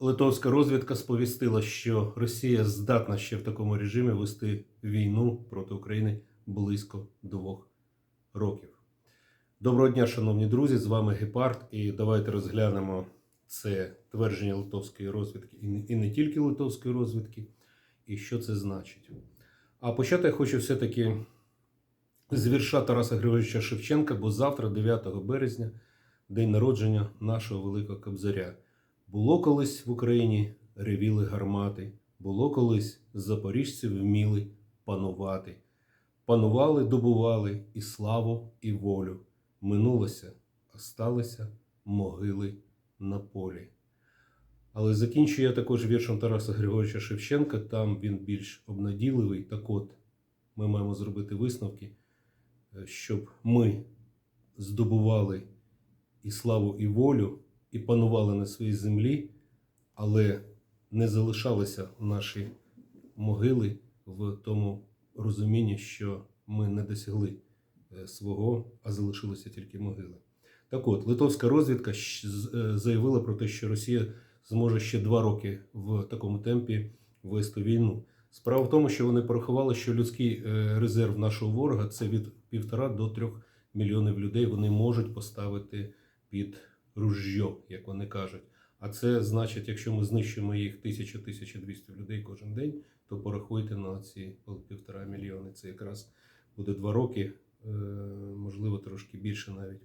Литовська розвідка сповістила, що Росія здатна ще в такому режимі вести війну проти України близько двох років. Доброго дня, шановні друзі! З вами Гепард, і давайте розглянемо це твердження литовської розвідки і не, тільки литовської розвідки, і що це значить. А почати я хочу все-таки з вірша Тараса Григоровича Шевченка, бо завтра, 9 березня, день народження нашого великого кобзаря. Було колись в Україні ревіли гармати, було колись запоріжці вміли панувати. Панували, добували і славу, і волю. Минулося, осталися могили на полі. Але закінчую я також віршем Тараса Григоровича Шевченка. Там він більш обнадійливий. Так от, ми маємо зробити висновки, е, щоб ми здобували і славу, і волю, і панували на своїй землі, але не залишалися наші могили в тому розумінні, що ми не досягли е, свого, а залишилися тільки могили. Так от, литовська розвідка е, заявила про те, що Росія зможе ще два роки в такому темпі вести війну. Справа в тому, що вони порахували, що людський е, резерв нашого ворога це від півтора до трьох мільйонів людей. Вони можуть поставити під ружьо, як вони кажуть. А це значить, якщо ми знищимо їх 1000-1200 людей кожен день, то порахуйте на ці півтора мільйони. Це якраз буде два роки, е, можливо, трошки більше навіть.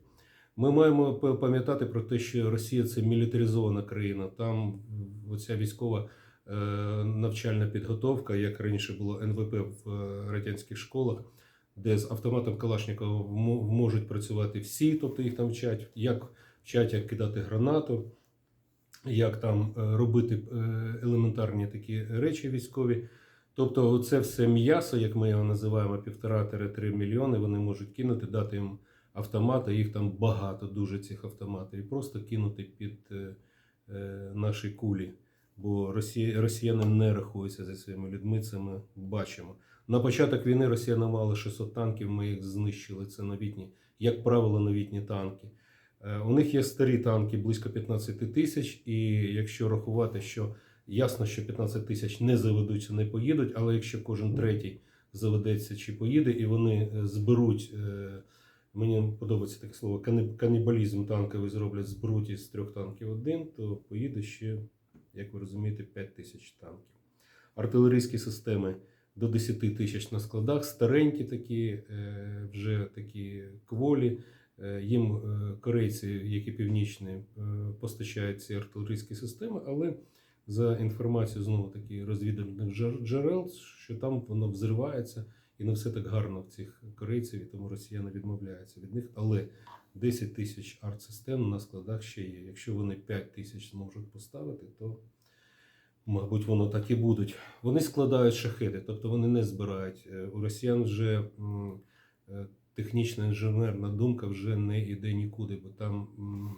Ми маємо пам'ятати про те, що Росія це мілітаризована країна. Там оця військова е, навчальна підготовка, як раніше було НВП в е, радянських школах, де з автоматом Калашникова можуть працювати всі, тобто їх там вчать, як вчать, як кидати гранату, як там е, робити е, елементарні такі речі військові. Тобто, це все м'ясо, як ми його називаємо, півтора-три мільйони, вони можуть кинути, дати їм автомати, їх там багато, дуже цих автоматів, і просто кинути під е, наші кулі. Бо росіяни не рахуються за своїми людьми, це ми бачимо. На початок війни росіяни мали 600 танків, ми їх знищили. Це новітні, як правило, новітні танки. Е, У них є старі танки близько 15 тисяч, і якщо рахувати, що ясно, що 15 тисяч не заведуться, не поїдуть, але якщо кожен третій заведеться чи поїде, і вони е, зберуть, е, мені подобається таке слово, канібалізм танковий зроблять, зберуть із трьох танків один, то поїде ще, як ви розумієте, 5 тисяч танків. Артилерійські системи до 10 тисяч на складах, старенькі такі, вже такі кволі. Е, Їм е, корейці, які північні, е, постачають ці артилерійські системи, але за інформацією знову таки розвідувальних джерел, що там воно взривається і не все так гарно в цих корейців, і тому росіяни відмовляються від них. Але 10 тисяч артсистем на складах ще є. Якщо вони 5 тисяч зможуть поставити, то мабуть воно так і будуть. Вони складають шахеди, тобто вони не збирають. У росіян вже технічна інженерна думка вже не йде нікуди, бо там м,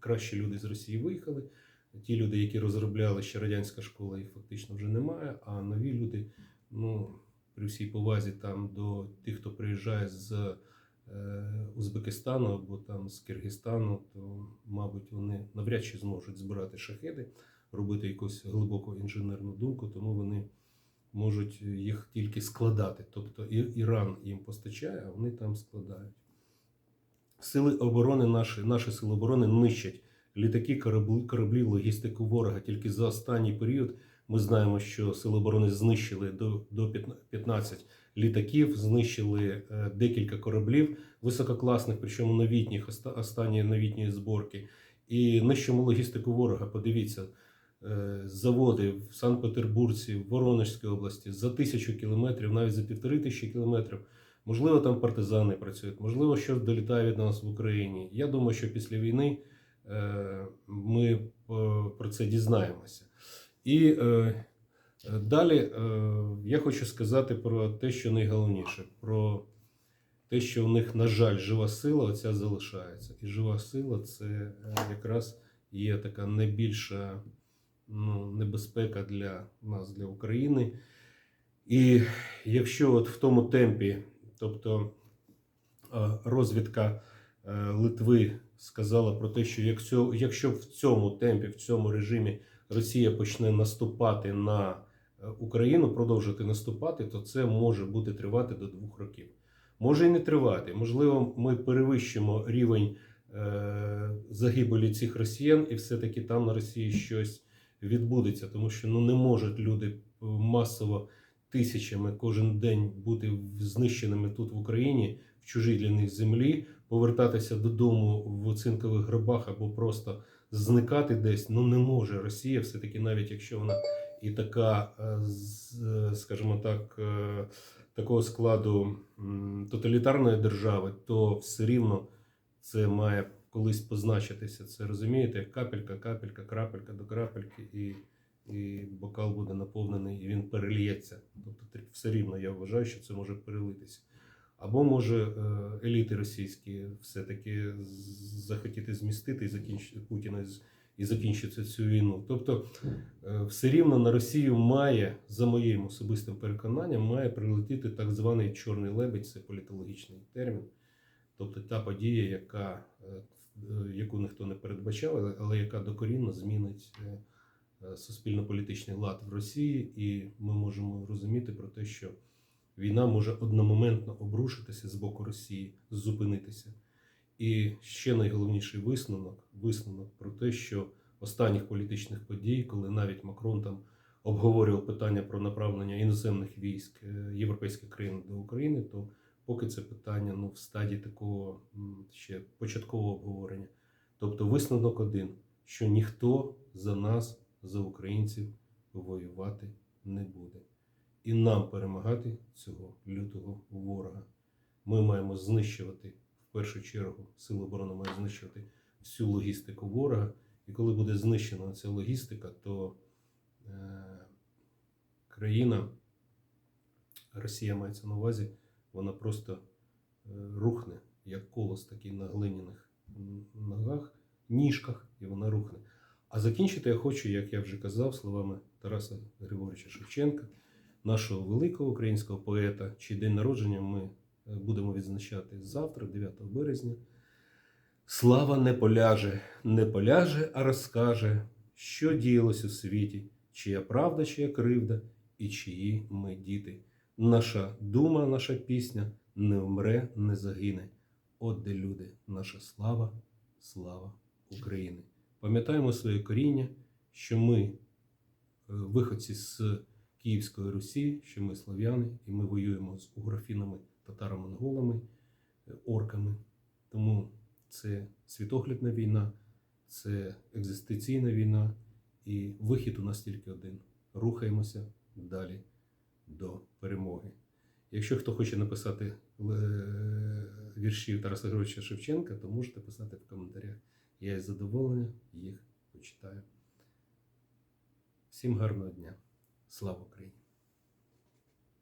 кращі люди з Росії виїхали. Ті люди, які розробляли ще радянська школа, їх фактично вже немає. А нові люди, ну при всій повазі там до тих, хто приїжджає з е, Узбекистану або там з Киргизстану, то мабуть вони навряд чи зможуть збирати шахеди, робити якусь глибоку інженерну думку, тому вони можуть їх тільки складати. Тобто Іран їм постачає, а вони там складають. Сили оборони наші, наші сили оборони нищать літаки, кораблі, кораблі, логістику ворога. Тільки за останній період ми знаємо, що сили оборони знищили до, до 15 літаків, знищили е, декілька кораблів висококласних, причому новітніх, оста- останні новітньої зборки. І нищимо логістику ворога. Подивіться, заводи в Санкт-Петербурзі, в Воронежській області за тисячу кілометрів, навіть за півтори тисячі кілометрів. Можливо, там партизани працюють, можливо, щось долітає від нас в Україні. Я думаю, що після війни е, ми е, про це дізнаємося. І е, е, далі е, я хочу сказати про те, що найголовніше, про те, що у них, на жаль, жива сила оця залишається. І жива сила це е, якраз є така найбільша ну, небезпека для нас, для України. І якщо от в тому темпі, тобто е, розвідка е, Литви сказала про те, що якщо, якщо в цьому темпі, в цьому режимі Росія почне наступати на е, Україну, продовжити наступати, то це може бути тривати до двох років. Може і не тривати. Можливо, ми перевищимо рівень загибелі цих росіян, і все-таки там на Росії щось відбудеться, тому що ну не можуть люди е, масово тисячами кожен день бути знищеними тут в Україні, в чужій для них землі, повертатися додому в цинкових гробах або просто зникати десь. Ну не може Росія, все-таки, навіть якщо вона і така, е, е, скажімо так, такого складу тоталітарної держави, то все рівно це має колись позначитися. Це розумієте, як капелька, капелька, крапелька до крапельки, і, і бокал буде наповнений, і він перельється. Тобто все рівно я вважаю, що це може перелитися. Або може е, еліти російські все-таки захотіти змістити і закінчити Путіна і закінчити цю війну. Тобто е, все рівно на Росію має, за моїм особистим переконанням, має прилетіти так званий чорний лебедь, це політологічний термін. Тобто та подія, яка, е, яку ніхто не передбачав, але- яка докорінно змінить е, е, суспільно-політичний лад в Росії, і ми можемо розуміти про те, що війна може одномоментно обрушитися з боку Росії, зупинитися. І ще найголовніший висновок висновок про те, що останніх політичних подій, коли навіть Макрон там обговорював питання про направлення іноземних військ е, європейських країн до України, то поки це питання ну, в стадії такого ще початкового обговорення. Тобто висновок один, що ніхто за нас, за українців, воювати не буде. І нам перемагати цього лютого ворога. Ми маємо знищувати в першу чергу, Сили оборони мають знищувати всю логістику ворога. І коли буде знищена ця логістика, то е, країна, Росія мається на увазі, вона просто е, рухне, як колос такий на глиняних ногах, ніжках, і вона рухне. А закінчити я хочу, як я вже казав, словами Тараса Григоровича Шевченка, нашого великого українського поета, чий день народження ми е, будемо відзначати завтра, 9 березня. Слава не поляже, не поляже, а розкаже, що діялось у світі, чия правда, чия кривда, і чиї ми діти. Наша дума, наша пісня не вмре, не загине. От де люди, наша слава, слава України. Пам'ятаємо своє коріння, що ми е, виходці з Київської Русі, що ми слав'яни, і ми воюємо з угрофінами, татаро-монголами, е, орками. Тому це світоглядна війна, це екзистенційна війна, і вихід у нас тільки один. Рухаємося далі до перемоги. Якщо хто хоче написати е, вірші Тараса Григоровича Шевченка, то можете писати в коментарях. Я із задоволенням їх почитаю. Всім гарного дня. Слава Україні!